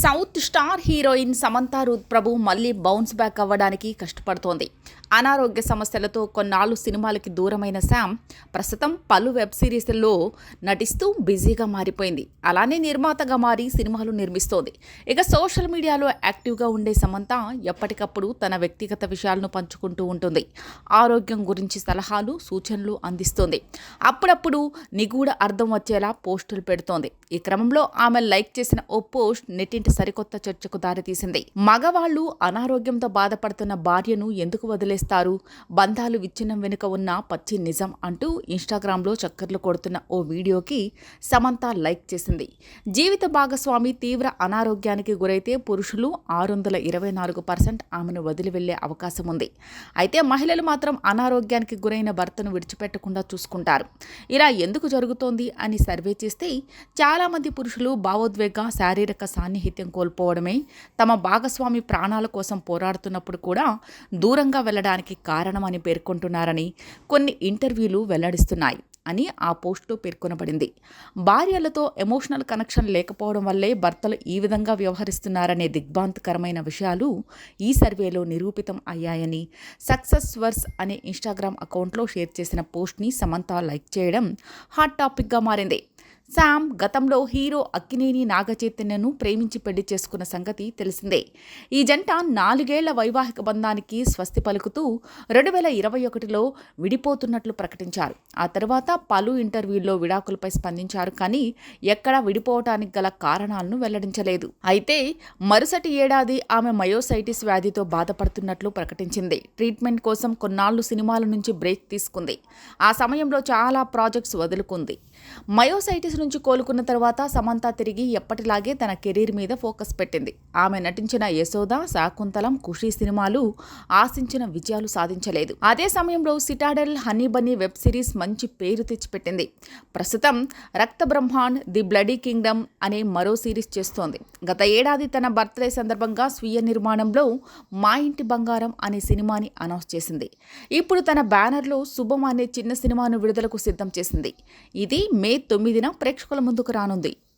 South star heroine Samantha Ruth Prabhu మళ్ళీ bounce back అవ్వడానికి కష్టపడుతోంది. అనారోగ్య సమస్యలతో కొన్నాళ్ళు సినిమాలకి దూరమైన శామ్ ప్రస్తుతం పలు వెబ్ సిరీస్ల్లో నటిస్తూ బిజీగా మారిపోయింది. అలానే నిర్మాతగా మారి సినిమాలు నిర్మిస్తోంది. ఇక సోషల్ మీడియాలో యాక్టివ్గా ఉండే సమంత ఎప్పటికప్పుడు తన వ్యక్తిగత విషయాలను పంచుకుంటూ ఉంటుంది. ఆరోగ్యం గురించి సలహాలు సూచనలు అందిస్తోంది. అప్పుడప్పుడు నిగూఢ అర్థం వచ్చేలా పోస్టులు పెడుతోంది. ఈ క్రమంలో ఆమె లైక్ చేసిన ఓ పోస్ట్ నెట్టింటి సరికొత్త చర్చకు దారితీసింది. మగవాళ్ళు అనారోగ్యంతో బాధపడుతున్న భార్యను ఎందుకు వదిలేస్తారు? బంధాలు విచ్ఛిన్నం వెనుక ఉన్న పచ్చి నిజం అంటూ ఇన్స్టాగ్రామ్లో చక్కర్లు కొడుతున్న ఓ వీడియోకి సమంత లైక్ చేసింది. జీవిత భాగస్వామి తీవ్ర అనారోగ్యానికి గురైతే పురుషులు ఆరు వందల ఇరవై నాలుగు పర్సెంట్ ఆమెను వదిలి వెళ్ళే అవకాశం ఉంది. అయితే మహిళలు మాత్రం అనారోగ్యానికి గురైన భర్తను విడిచిపెట్టకుండా చూసుకుంటారు. ఇలా ఎందుకు జరుగుతోంది అని సర్వే చేస్తే చాలామంది పురుషులు భావోద్వేగ శారీరక సాన్నిహిత్యం కోల్పోవడమే తమ భాగస్వామి ప్రాణాల కోసం పోరాడుతున్నప్పుడు కూడా దూరంగా వెళ్ళడానికి కారణమని పేర్కొంటున్నారని కొన్ని ఇంటర్వ్యూలు వెల్లడిస్తున్నాయి అని ఆ పోస్టులో పేర్కొనబడింది. భార్యలతో ఎమోషనల్ కనెక్షన్ లేకపోవడం వల్లే భర్తలు ఈ విధంగా వ్యవహరిస్తున్నారనే దిగ్భాంతకరమైన విషయాలు ఈ సర్వేలో నిరూపితం అయ్యాయని సక్సెస్ వర్స్ అనే ఇన్స్టాగ్రామ్ అకౌంట్లో షేర్ చేసిన పోస్ట్ని సమంత లైక్ చేయడం హాట్ టాపిక్గా మారింది. శామ్ గతంలో హీరో అక్కినేని నాగచైతన్యను ప్రేమించి పెళ్ళి చేసుకున్న సంగతి తెలిసిందే. ఈ జంట నాలుగేళ్ళ వైవాహిక బంధానికి స్వస్తి పలుకుతూ రెండు వేల ఇరవై ఒకటిలో విడిపోతున్నట్లు ప్రకటించారు. ఆ తర్వాత పలు ఇంటర్వ్యూల్లో విడాకులపై స్పందించారు కానీ ఎక్కడా విడిపోవటానికి గల కారణాలను వెల్లడించలేదు. అయితే మరుసటి ఏడాది ఆమె మయోసైటిస్ వ్యాధితో బాధపడుతున్నట్లు ప్రకటించింది. ట్రీట్మెంట్ కోసం కొన్నాళ్ళు సినిమాల నుంచి బ్రేక్ తీసుకుంది. ఆ సమయంలో చాలా ప్రాజెక్ట్స్ వదులుకుంది. మయోసైటిస్ నుంచి కోలుకున్న తర్వాత సమంత తిరిగి ఎప్పటిలాగే తన కెరీర్ మీద ఫోకస్ పెట్టింది. ఆమె నటించిన యశోద శాకుంతలం ఖుషి సినిమాలు ఆశించిన విజయాలు సాధించలేదు. అదే సమయంలో Citadel Honey Bunny web series మంచి పేరు తెచ్చిపెట్టింది. ప్రస్తుతం రక్త బ్రహ్మాండ్ ది బ్లడీ కింగ్డమ్ అనే మరో సిరీస్ చేస్తోంది. గత ఏడాది తన బర్త్డే సందర్భంగా స్వీయ నిర్మాణంలో మా ఇంటి బంగారం అనే సినిమాని అనౌన్స్ చేసింది. ఇప్పుడు తన బ్యానర్లో శుభం అనే చిన్న సినిమాను విడుదలకు సిద్ధం చేసింది. ఇది మే తొమ్మిదిన ప్రేక్షకుల ముందుకు రానుంది.